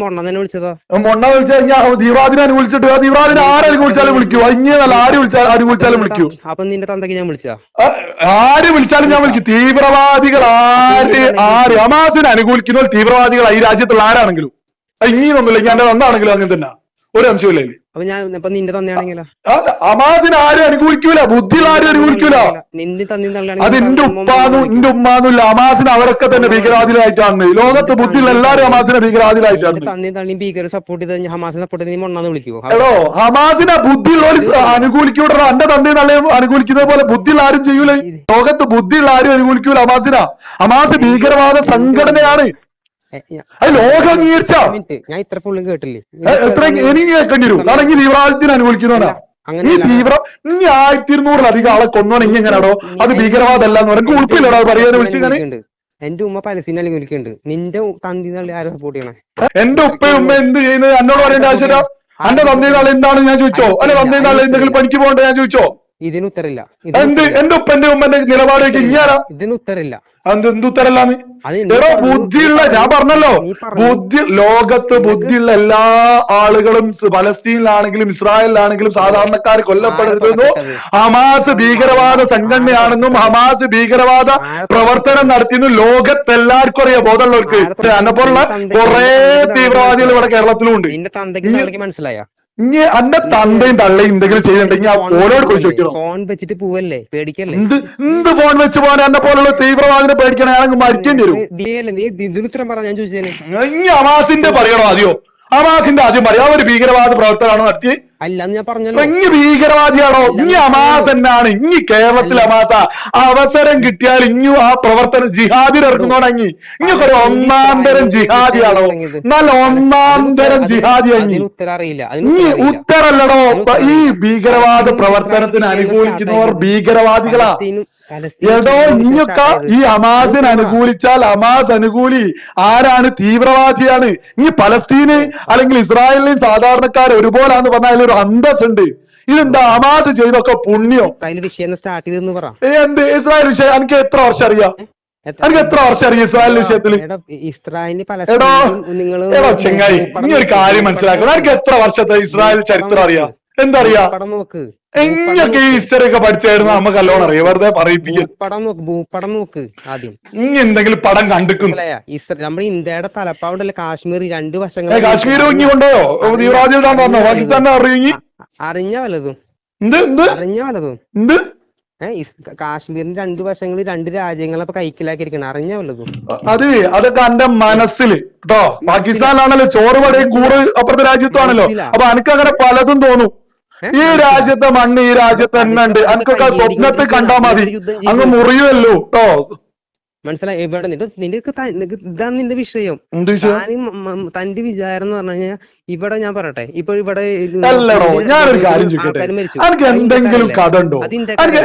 Speaker 1: മൊണ്ണ തന്നെ വിളിച്ചതാ?
Speaker 2: മൊണ്ണ വിളിച്ചു കഴിഞ്ഞാൽ തീവ്രവാദിനെ അനുകൂലിച്ചിട്ട് ആ തീവ്രവാദിനെ ആരെ അനുകൂലിച്ചാലും വിളിക്കൂ. ഇങ്ങനെയല്ല ആര് വിളിച്ചാൽ അനുകൂലിച്ചാലും വിളിക്കൂ.
Speaker 1: അപ്പൊ നിന്റെ തന്തയ്ക്ക് ഞാൻ വിളിച്ച?
Speaker 2: ആര് വിളിച്ചാലും ഞാൻ വിളിക്കും. തീവ്രവാദികൾ ആര് ആര്? ഹമാസിനെ അനുകൂലിക്കുന്നവർ തീവ്രവാദികൾ ഈ രാജ്യത്തുള്ള ആരാണെങ്കിലും. അത് ഇങ്ങനെയൊന്നുമില്ല ഞാൻ എന്താണെങ്കിലും അങ്ങനെ തന്നെ. ഒരു അംശമില്ല.
Speaker 1: അപ്പൊ ഞാൻ ഇപ്പൊ നിന്റെ തന്നെയാണെങ്കിലോ?
Speaker 2: ഹമാസിനെ ആരും അനുകൂലിക്കൂല. ബുദ്ധി ആരും അനുകൂലിക്കൂല.
Speaker 1: നിന്റെ
Speaker 2: അത് എന്റെ ഉപ്പാന്നും എന്റെ ഉമ്മാന്നുമില്ല. അമാസിന് അവരൊക്കെ തന്നെ ഭീകരവാദികളായിട്ടാണ് ലോകത്ത് ബുദ്ധിയുള്ള എല്ലാരും അമാസിനെ ഭീകരവാദികളായിട്ടാണ്
Speaker 1: ഭീകര സപ്പോർട്ട് ചെയ്ത് ഹമാസിനെ സപ്പോർട്ട് ചെയ്ത് മൊണ്ണാന്ന് വിളിക്കുവോ?
Speaker 2: എടോ ഹമാസിനെ ബുദ്ധിയുള്ളവർ അനുകൂലിക്കൂടോ എന്റെ തന്റെ നല്ല അനുകൂലിക്കുന്നത് പോലെ ബുദ്ധിയുള്ള ആരും ചെയ്യൂലേ. ലോകത്ത് ബുദ്ധിയുള്ള ആരും അനുകൂലിക്കൂല ഹമാസിന. ഹമാസ് ഭീകരവാദ സംഘടനയാണ്. ലോകം അംഗീകരിച്ച
Speaker 1: ഞാൻ ഇത്ര ഫുള്ളും കേട്ടില്ലേ?
Speaker 2: എത്ര എനിക്ക് കേൾക്കേണ്ടി വരും. കാരണം ഈ തീവ്രവാദത്തിന് അനുകൂലിക്കുന്നവനാ ഈ തീവ്ര ഇനി ആയിരത്തി ഇരുന്നൂറിലധികം ആളെ കൊന്നോൻ ഇനി എങ്ങനെയാണോ? അത് ഭീകരവാദമല്ല എന്ന് പറയുന്നത് ഉൾപ്പില്ലടാ പറയാൻ വിളിച്ചു ഞാൻ
Speaker 1: എന്റെ ഉമ്മ പലസ്തീനെ അനുകൂലിക്കുന്നുണ്ട് നിന്റെ തന്തി ആരും സപ്പോർട്ട് ചെയ്യണേ?
Speaker 2: എന്റെ ഉപ്പയും ഉമ്മ എന്ത് ചെയ്യുന്നത്? എന്നോട് പറയേണ്ട ആവശ്യമില്ല. അന്റെ തന്തി എന്താണ് ഞാൻ ചോദിച്ചോ? അല്ലെ തന്തി എന്തെങ്കിലും പണിക്ക് പോകണ്ടേ ഞാൻ ചോദിച്ചോ?
Speaker 1: ഇതിന്
Speaker 2: എന്റെ ഉപ്പന്റെ ഉമ്മന്റെ നിലപാടേക്ക് ഇങ്ങനെ?
Speaker 1: ഇതിന്
Speaker 2: എടോ ബുദ്ധിയുള്ള ഞാൻ പറഞ്ഞല്ലോ. ബുദ്ധി ലോകത്ത് ബുദ്ധിയുള്ള എല്ലാ ആളുകളും പലസ്തീനിലാണെങ്കിലും ഇസ്രായേലിലാണെങ്കിലും സാധാരണക്കാർ കൊല്ലപ്പെടുന്നു ഹമാസ് ഭീകരവാദ സംഘടനയാണെന്നും ഹമാസ് ഭീകരവാദ പ്രവർത്തനം നടത്തിയെന്നും ലോകത്തെല്ലാവർക്കും അറിയാം ബോധമുള്ളവർക്ക്. എന്നെ പോലുള്ള കുറെ തീവ്രവാദികൾ ഇവിടെ കേരളത്തിലും ഉണ്ട്
Speaker 1: മനസ്സിലായ?
Speaker 2: ഇനി അന്റെ തന്തയും തള്ളയും എന്തെങ്കിലും ചെയ്യുന്നുണ്ടെങ്കിൽ ആ പോലോട് പോയി ചോദിക്കണം
Speaker 1: ഫോൺ വെച്ചിട്ട് പോവല്ലേ? പേടിക്കല്ലേ?
Speaker 2: എന്ത് എന്ത് ഫോൺ വെച്ച് പോകാൻ എന്നെ പോലുള്ള തീവ്രവാദിനെ പേടിക്കണേ? ആണെങ്കിൽ മരിക്കേണ്ടി വരും.
Speaker 1: നീ അല്ലേ നീ ഉത്തരം പറ ഞാൻ
Speaker 2: ഇനി അമാസിന്റെ പറയണോ ആദ്യോ? അമാസിന്റെ ആദ്യം പറയാം. ഒരു ഭീകരവാദ പ്രവർത്തനമാണോ നടത്തി
Speaker 1: അല്ല എന്ന് ഞാൻ പറഞ്ഞല്ലോ.
Speaker 2: ഇനി ഭീകരവാദിയാണോ? ഇങ്ങ അമാസ് എന്നാണ്. ഇങ്ങ് കേരളത്തിൽ അമാസ അവസരം കിട്ടിയാൽ ഇങ്ങു ആ പ്രവർത്തനം ജിഹാദിൽ ഇറക്കുന്നോടങ്ങി ഇനി ഒരു ഒന്നാം തരം ജിഹാദിയാണോ? നല്ല ഒന്നാം തരം ജിഹാദി അങ്ങി ഇനി ഉത്തരല്ലടോ. ഈ ഭീകരവാദ പ്രവർത്തനത്തിന് അനുകൂലിക്കുന്നവർ ഭീകരവാദികളാ. എടോ ഇഞ്ഞൊക്ക ഈ അമാസിന് അനുകൂലിച്ചാൽ അമാസ് അനുകൂലി ആരാണ് തീവ്രവാദിയാണ്? ഇനി പലസ്തീന് അല്ലെങ്കിൽ ഇസ്രായേലിലെയും സാധാരണക്കാർ ഒരുപോലാന്ന് പറഞ്ഞാൽ ഒരു അന്തസ് ഉണ്ട് ഇതെന്താ ഹമാസ് ചെയ്തൊക്കെ പുണ്യോ?
Speaker 1: സ്റ്റാർട്ട് ചെയ്തെന്ന് പറ.
Speaker 2: എന്ത്? ഇസ്രായേൽ വിഷയം എനിക്ക് എത്ര വർഷം അറിയാം? എനിക്ക് എത്ര വർഷം അറിയാം ഇസ്രായേൽ വിഷയത്തിൽ
Speaker 1: എടാ, ഇസ്രായേലിന്
Speaker 2: എടോ
Speaker 1: നിങ്ങൾ
Speaker 2: എടോ ചെങ്ങായി ഇനി ഒരു കാര്യം മനസ്സിലാക്കണം. എനിക്ക് എത്ര വർഷത്തെ ഇസ്രായേൽ ചരിത്രം അറിയാം?
Speaker 1: പടം നോക്ക്.
Speaker 2: എങ്ങനെയൊക്കെ ഈ ഹിസ്റ്ററി ഒക്കെ പഠിച്ചായിരുന്നു നമുക്ക് അല്ലോണം അറിയാം. വെറുതെ പറയിപ്പിക്കും.
Speaker 1: ഭൂപടം നോക്ക് ഭൂപടം നോക്ക് ആദ്യം.
Speaker 2: ഇനി എന്തെങ്കിലും പടം
Speaker 1: കണ്ടിക്കും നമ്മുടെ ഇന്ത്യയുടെ തലപ്പാവുണ്ടല്ലോ കാശ്മീർ രണ്ട് വശങ്ങൾ
Speaker 2: കാശ്മീർ ഇങ്ങി കൊണ്ടോ തീവ്രവാദികൾ താൻ പറഞ്ഞോ പാകിസ്ഥാനെ അറിയുങ്ങി
Speaker 1: അറിഞ്ഞ വല്ലതും?
Speaker 2: എന്ത്? എന്ത്?
Speaker 1: അറിഞ്ഞ വല്ലതും?
Speaker 2: എന്ത്?
Speaker 1: കാശ്മീരിന്റെ രണ്ട് വശങ്ങളിൽ രണ്ട് രാജ്യങ്ങളെ കൈക്കിലാക്കിയിരിക്കണം. അറിഞ്ഞ വല്ലതും?
Speaker 2: അത് അതൊക്കെ എന്റെ മനസ്സിൽ കേട്ടോ പാകിസ്ഥാനിലാണല്ലോ ചോറ് പടയും കൂറ് അപ്പുറത്തെ രാജ്യത്തുമാണല്ലോ അപ്പൊ എനിക്ക് അങ്ങനെ പലതും തോന്നും. ഈ രാജ്യത്തെ മണ്ണ് ഈ രാജ്യത്ത് തന്നെ ഉണ്ട്. എനിക്കൊക്കെ സ്വപ്നത്തിൽ കണ്ടാ മതി. അങ്ങ് മുറിയുമല്ലോ കേട്ടോ
Speaker 1: മനസ്സിലായി? എവിടെ ഇവിടെ നിന്റെ ഇതാണ് നിന്റെ വിഷയം. തന്റെ വിചാരം എന്ന് പറഞ്ഞു കഴിഞ്ഞാൽ ഇവിടെ ഞാൻ പറയട്ടെ. ഇപ്പൊ ഇവിടെ
Speaker 2: അല്ലടോ ഞാനൊരു കാര്യം ചോദിക്കട്ടെ. എനിക്ക് എന്തെങ്കിലും. കഥ ഉണ്ടോ.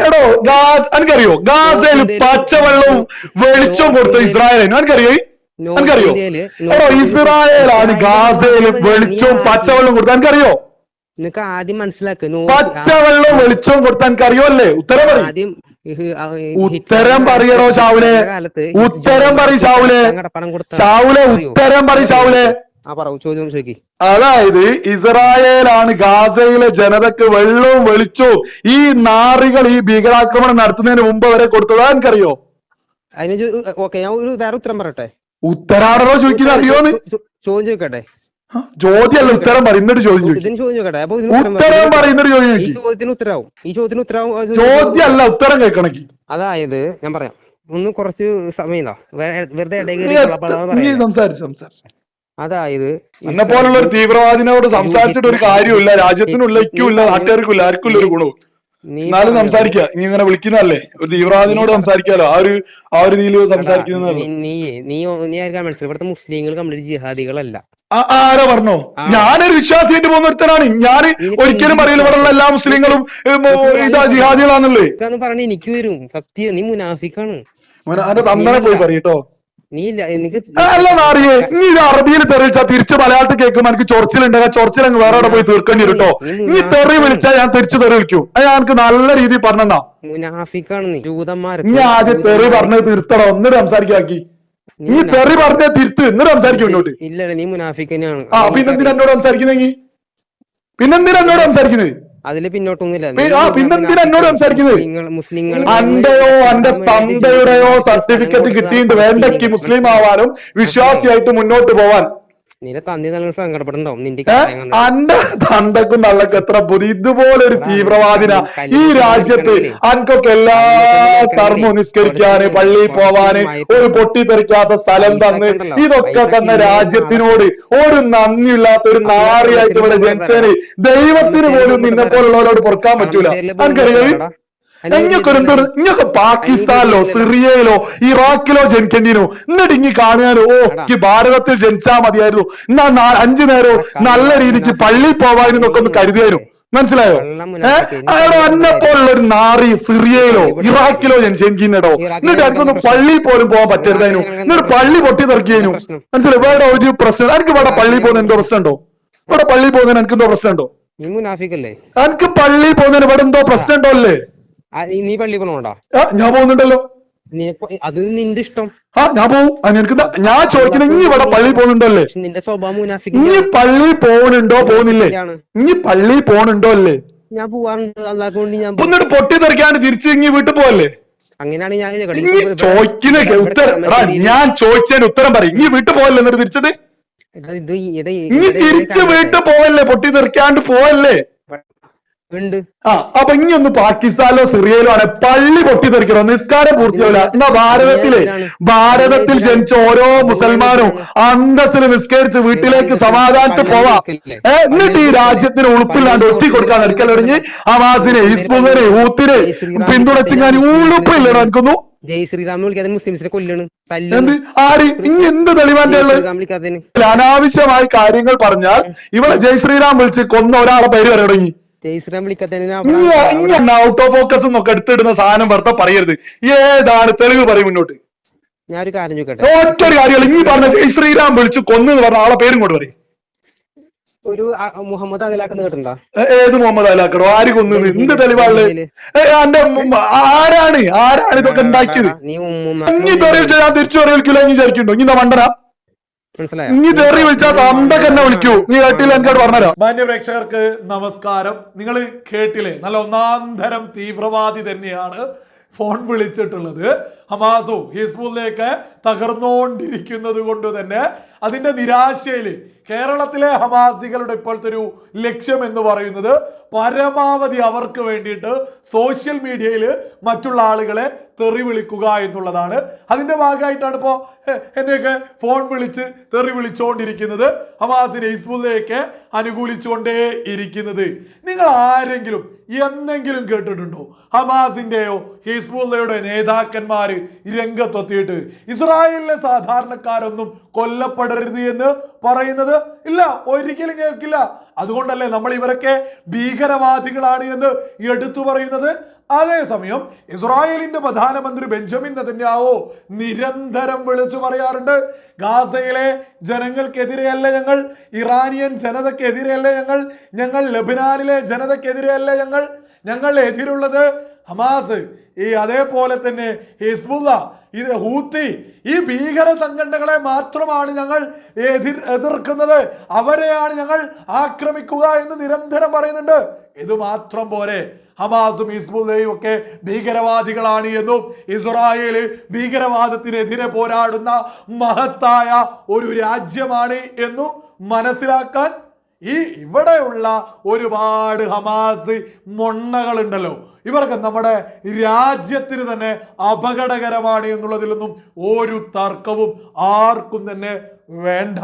Speaker 2: എടോ ഗാസ് എനിക്കറിയോ ഗാസയിൽ പച്ചവെള്ളവും വെളിച്ചവും കൊടുത്ത ഇസ്രായേലിനും എനിക്കറിയോ എനിക്കറിയോ എടോ ഇസ്രായേലാണ് ഗാസയിൽ വെളിച്ചവും പച്ചവെള്ളവും കൊടുത്തത്. എനിക്കറിയോ
Speaker 1: നിനക്ക് ആദ്യം മനസ്സിലാക്ക്
Speaker 2: പച്ചവെള്ളവും വെളിച്ചവും കൊടുത്താൻ അല്ലേ ഉത്തരം പറയും. ഉത്തരം പറയണോ ഷാവുലെ. ഉത്തരം പറയും ഷാവുലെ. ഷാവുലെ ഉത്തരം പറയും ഷാവുലെ. അതായത് ഇസ്രായേലാണ് ഗാസയിലെ ജനതക്ക് വെള്ളവും വെളിച്ചവും ഈ നാറികൾ ഈ ഭീകരാക്രമണം നടത്തുന്നതിന് മുമ്പ് വരെ കൊടുത്തതാ എനിക്കറിയോ
Speaker 1: അതിന് ഓക്കെ ഞാൻ ഒരു വേറെ ഉത്തരം പറയട്ടെ.
Speaker 2: ഉത്തരാണോ ചോദിക്കുന്നത് അറിയോന്ന്?
Speaker 1: ചോ- ചോദ്യം ചോദിക്കട്ടെ.
Speaker 2: ചോദ്യമല്ല ഉത്തരം പറയും എന്നിട്ട് ചോദ്യം
Speaker 1: ഉത്തരം പറ.
Speaker 2: പറയുന്നിട്ട് ചോദ്യം
Speaker 1: ഈ ചോദ്യത്തിന് ഉത്തരവും. ഈ ചോദ്യത്തിന് ഉത്തരവും
Speaker 2: ചോദ്യമല്ല ഉത്തരം കേൾക്കണമെങ്കിൽ
Speaker 1: അതായത് ഞാൻ പറയാം. ഒന്ന് കുറച്ച് സമയം വെറുതെ അതായത്
Speaker 2: എന്നെ പോലുള്ള ഒരു തീവ്രവാദിനോട് സംസാരിച്ചിട്ട് ഒരു കാര്യമില്ല. രാജ്യത്തിനുള്ള ഇല്ല നാട്ടുകാർക്കും ഇല്ല ആർക്കും ഇല്ല ഒരു ഗുണവും. എന്നാലും
Speaker 1: സംസാരിക്ക.
Speaker 2: സംസാരിക്കുക നീ ഇങ്ങനെ വിളിക്കുന്നല്ലേ ഒരു തീവ്രവാദിനോട് സംസാരിക്കാലോ? ആ ഒരു ആ ഒരു രീതിയിൽ സംസാരിക്കുന്നതല്ലോ
Speaker 1: നീ നീ നീ ആർക്കാ മനസ്സിലായി ഇവിടുത്തെ മുസ്ലിങ്ങൾ കംപ്ലീറ്റ് ജിഹാദികളല്ല.
Speaker 2: ആരാ പറഞ്ഞോ. ഞാനൊരു വിശ്വാസിയായിട്ട് പോകുന്ന ഒരുത്തനാണ്. ഞാൻ ഒരിക്കലും പറയില്ല. ഇവിടെയുള്ള എല്ലാ മുസ്ലിങ്ങളും ഇതാ ജിഹാദികളാന്നുള്ളേ
Speaker 1: പറഞ്ഞു പറഞ്ഞ എനിക്ക് വരും. സത്യം നീ മുനാഫിക്കാണ്.
Speaker 2: അന്റെ തന്നെ പോയി പറയട്ടോ
Speaker 1: നീ എനിക്ക്
Speaker 2: നീ അറബിയിൽ തെറിയിച്ചാ തിരിച്ച് മലയാളത്തിൽ കേൾക്കുമ്പോ എനിക്ക് ചൊറിച്ചിലുണ്ടെങ്കിൽ ചൊറച്ചിൽ അങ്ങ് വേറെ പോയി തീർക്കേണ്ടി കേട്ടോ നീ തെറി വിളിച്ചാൽ ഞാൻ തിരിച്ചു തെറി വിളിക്കും. അത് ഞാൻ എനിക്ക് നല്ല രീതിയിൽ പറഞ്ഞാ
Speaker 1: മുനാഫിക്കാണ് നീ. ജൂതന്മാർ
Speaker 2: നീ ആദ്യം തെറി പറഞ്ഞത് തിരുത്തടോ ഒന്നിട്ട് സംസാരിക്കാക്കി നീ തെറി പറഞ്ഞ തിരുത്ത് എന്നിട്ട് സംസാരിക്കും ഇങ്ങോട്ട്.
Speaker 1: ഇല്ല നീ മുനാഫിക്ക് തന്നെയാണ്.
Speaker 2: ആ പിന്നെന്തിനാ എന്നോട് സംസാരിക്കുന്നെങ്കി പിന്നെന്തിനാ എന്നോട് സംസാരിക്കുന്നത്
Speaker 1: അതിൽ പിന്നോട്ടൊന്നുമില്ല.
Speaker 2: പിന്നെന്തിനാ എന്നോട് സംസാരിക്കുന്നത്?
Speaker 1: മുസ്ലിങ്ങൾ
Speaker 2: അന്റെയോ അന്റെ തന്തയുടെയോ സർട്ടിഫിക്കറ്റ് കിട്ടിയിട്ടുണ്ട്. വേണ്ടക്ക് മുസ്ലിം ആവാനും വിശ്വാസിയായിട്ട് മുന്നോട്ട് പോവാൻ
Speaker 1: നിന്റെ തന്നി നല്ല സങ്കടപ്പെടുണ്ടാവും നിന്റെ കാര്യം കണ്ടിട്ട്.
Speaker 2: അന്റെ തന്തക്കും നല്ലക്ക് എത്ര ബുദ്ധി ഇതുപോലെ ഒരു തീവ്രവാദിന. ഈ രാജ്യത്ത് അനക്കൊക്കെ എല്ലാ കർമ്മവും നിസ്കരിക്കാന് പള്ളിയിൽ പോവാന് ഒരു പൊട്ടിത്തെറിക്കാത്ത സ്ഥലം തന്ന് ഇതൊക്കെ തന്ന രാജ്യത്തിനോട് ഒരു നന്ദിയില്ലാത്ത ഒരു നാറിയായിട്ട് ഇവിടെ ജനിച്ചതിന് ദൈവത്തിന് പോലും നിന്നെ പോലുള്ളവരോട് പൊറുക്കാൻ പറ്റൂല. എനിക്കറിയാം എന്തൊരു ഇങ്ങൊക്കെ പാകിസ്ഥാനിലോ സിറിയയിലോ ഇറാഖിലോ ജനിക്കേണ്ടിനോ എന്നിട്ട് ഇങ്ങി കാണുകാനോ ഓ ഈ ഭാരതത്തിൽ ജനിച്ചാ മതിയായിരുന്നു. എന്നാ അഞ്ചു നേരവും നല്ല രീതിക്ക് പള്ളിയിൽ പോവാനൊക്കെ ഒന്ന് കരുതിയായിരുന്നു മനസ്സിലായോ? ഏഹ് അയാളോ എന്നെ പോലുള്ള ഒരു നാറി സിറിയയിലോ ഇറാഖിലോ ജനിച്ചെങ്കിന്നടോ എന്നിട്ട് എനിക്കൊന്ന് പള്ളിയിൽ പോലും പോകാൻ പറ്റരുതായിരുന്നു. എന്നിട്ട് പള്ളി പൊട്ടി തെറിക്കാനും. മനസ്സിലായോ? വേറെ ഒരു പ്രശ്നം. എനിക്ക് ഇവിടെ പള്ളിയിൽ പോകുന്ന എന്തോ പ്രശ്നമുണ്ടോ?
Speaker 1: ഇവിടെ പള്ളിയിൽ പോകുന്നതിന് എനിക്ക് എന്തോ പ്രശ്നമുണ്ടോ? എനിക്ക് പള്ളിയിൽ പോകുന്നതിന് ഇവിടെ എന്തോ പ്രശ്നമുണ്ടോ അല്ലേ?
Speaker 3: നീ- പള്ളി പോണോണ്ടാ?
Speaker 1: ഞാൻ പോകുന്നുണ്ടല്ലോ.
Speaker 3: അത് നിന്റെ ഇഷ്ടം.
Speaker 1: ആ ഞാൻ പോവും. എനിക്ക് നിനക്ക് ഞാൻ ചോദിക്കുന്നത് ഇനി ഇവിടെ പള്ളിയിൽ
Speaker 3: പോകുന്നുണ്ടല്ലേ? നിന്റെ സ്വഭാവം
Speaker 1: ഇനി
Speaker 3: പള്ളി
Speaker 1: പള്ളിയിൽ പോകുന്നുണ്ടോ പോകുന്നില്ലേ. ഇനി പള്ളിയിൽ പോകുന്നുണ്ടോ അല്ലേ?
Speaker 3: ഞാൻ പോവാറുണ്ട്. ഞാൻ
Speaker 1: ഇപ്പൊ എന്നിട്ട് പൊട്ടി തെറിക്കാണ്ട് തിരിച്ചു ഇങ്ങി വീട്ടിൽ പോവല്ലേ?
Speaker 3: അങ്ങനെയാണ് ഞാൻ
Speaker 1: ഉത്തരം ഞാൻ ചോദിച്ചതിന് ഉത്തരം പറയും. ഇനി വീട്ടിൽ പോവല്ലേ എന്നിട്ട് തിരിച്ചത്? ഇനി തിരിച്ച് വീട്ടിൽ പോവല്ലേ? പൊട്ടി തെറിക്കാണ്ട് പോവല്ലേ? ആ അപ്പൊ ഇനി ഒന്ന് പാകിസ്ഥാനിലോ സിറിയയിലോ ആണ് പള്ളി പൊട്ടിത്തെറിക്കണോ നിസ്കാരം പൂർത്തിയാവില്ല. എന്നാ ഭാരതത്തിലെ ഭാരതത്തിൽ ജനിച്ച ഓരോ മുസൽമാനും അന്തസ്സിന് നിസ്കരിച്ച് വീട്ടിലേക്ക് സമാധാനത്തിൽ പോവാ. എന്നിട്ട് ഈ രാജ്യത്തിന് ഉളുപ്പില്ലാണ്ട് ഒറ്റി കൊടുക്കാൻ നടക്കലൊടിഞ്ഞ് ഹമാസിനെ ഹിസ്ബുദിനെ ഊത്തിനെ പിന്തുണച്ചിങ്ങാൻ ഉളുപ്പില്ലടോ എനിക്കൊന്നു.
Speaker 3: ജയ് ശ്രീരാമ വിളിക്കാതെ മുസ്ലിംസിനെ കൊല്ലണ്.
Speaker 1: അനാവശ്യമായി കാര്യങ്ങൾ പറഞ്ഞാൽ ഇവിടെ ജയ് ശ്രീരാം വിളിച്ച് കൊന്ന ഒരാളെ പേര് വരെ ഔട്ട് ഓഫ് ഫോക്കസ് എന്നൊക്കെ എടുത്തിടുന്ന സാധനം വെറുതെ പറയരുത്. ഏതാണ് തെളിവ് പറയും മുന്നോട്ട്.
Speaker 3: ഞാൻ ഒരു കാര്യം ചോദിക്കട്ടെ?
Speaker 1: കാര്യങ്ങൾ ഇനി പറഞ്ഞ ജയ് വിളിച്ചു വിളിച്ച് കൊന്നു എന്ന് പറഞ്ഞ ആളെ പേരും കൊണ്ട് പറയും.
Speaker 3: ഒരു മുഹമ്മദ് അഖിലാക്കുന്ന കേട്ടിട്ടുണ്ടോ?
Speaker 1: ഏത് മുഹമ്മദ് അഖലാക്കടോ? ആര് കൊന്നു എന്ത് തെളിവാൾ എന്റെ ആരാണ്? ആരാണ് ഇതൊക്കെ ഉണ്ടാക്കിയത്? ഇനി വിളിച്ചാൽ ഞാൻ തിരിച്ചു വിളിക്കില്ല ഇനി വിചാരിക്കുന്നുണ്ടോ? ഇനി മണ്ടന?
Speaker 2: പ്രേക്ഷകർക്ക് നമസ്കാരം. നിങ്ങൾ കേട്ടില്ലേ? നല്ല ഒന്നാം തരം തീവ്രവാദി തന്നെയാണ് ഫോൺ വിളിച്ചിട്ടുള്ളത്. ഹമാസും ഹിസ്ബുള്ളയൊക്കെ തകർന്നുകൊണ്ടിരിക്കുന്നത് കൊണ്ട് തന്നെ അതിന്റെ നിരാശയിൽ കേരളത്തിലെ ഹമാസികളുടെ ഇപ്പോഴത്തെ ഒരു ലക്ഷ്യം എന്ന് പറയുന്നത് പരമാവധി അവർക്ക് വേണ്ടിയിട്ട് സോഷ്യൽ മീഡിയയിൽ മറ്റുള്ള ആളുകളെ തെറി വിളിക്കുക എന്നുള്ളതാണ്. അതിന്റെ ഭാഗമായിട്ടാണ് ഇപ്പോൾ എന്നെയൊക്കെ ഫോൺ വിളിച്ച് തെറി വിളിച്ചുകൊണ്ടിരിക്കുന്നത് ഹമാസിനെ ഹിസ്ബുള്ളയൊക്കെ അനുകൂലിച്ചുകൊണ്ടേ ഇരിക്കുന്നത്. നിങ്ങൾ ആരെങ്കിലും എന്തെങ്കിലും കേട്ടിട്ടുണ്ടോ? ഹമാസിന്റെയോ ഹിസ്ബുള്ളയുടെ നേതാക്കന്മാർ രംഗത്തെത്തിയിട്ട് ഇസ്രായേലിലെ സാധാരണക്കാരൊന്നും കൊല്ലപ്പെടരുത് എന്ന് പറയുന്നത്? ഇല്ല ഒരിക്കലും കേൾക്കില്ല. അതുകൊണ്ടല്ലേ നമ്മൾ ഇവരൊക്കെ ഭീകരവാദികളാണ് എന്ന് എടുത്തു പറയുന്നത്? അതേസമയം ഇസ്രായേലിന്റെ പ്രധാനമന്ത്രി ബെഞ്ചമിൻ നദന്യാവോ നിരന്തരം വിളിച്ചു പറയാറുണ്ട് ഗാസയിലെ ജനങ്ങൾക്കെതിരെയല്ല ഞങ്ങൾ ഇറാനിയൻ ജനതക്കെതിരെയല്ല ഞങ്ങൾ ഞങ്ങൾ ലബനാനിലെ ജനതയ്ക്കെതിരെയല്ല ഞങ്ങൾ ഞങ്ങൾ എതിരുള്ളത് ഹമാസ് ഈ അതേപോലെ തന്നെ ഹിസ്ബുല്ല ഇത് ഹൂത്തി ഈ ഭീകര സംഘടനകളെ മാത്രമാണ് ഞങ്ങൾ എതിർ എതിർക്കുന്നത്. അവരെയാണ് ഞങ്ങൾ ആക്രമിക്കുക എന്ന് നിരന്തരം പറയുന്നുണ്ട്. ഇത് മാത്രം പോരെ. ഹമാസും ഹിസ്ബുല്ലയും ഒക്കെ ഭീകരവാദികളാണ് എന്നും ഇസ്രായേൽ ഭീകരവാദത്തിനെതിരെ പോരാടുന്ന മഹത്തായ ഒരു രാജ്യമാണ് എന്നും മനസ്സിലാക്കാൻ ഈ ഇവിടെയുള്ള ഒരുപാട് ഹമാസ് മൊണ്ണകളുണ്ടല്ലോ. ഇവർക്ക് നമ്മുടെ രാജ്യത്തിന് തന്നെ അപകടകരമാണ് എന്നുള്ളതിലൊന്നും ഒരു തർക്കവും ആർക്കും തന്നെ വേണ്ട.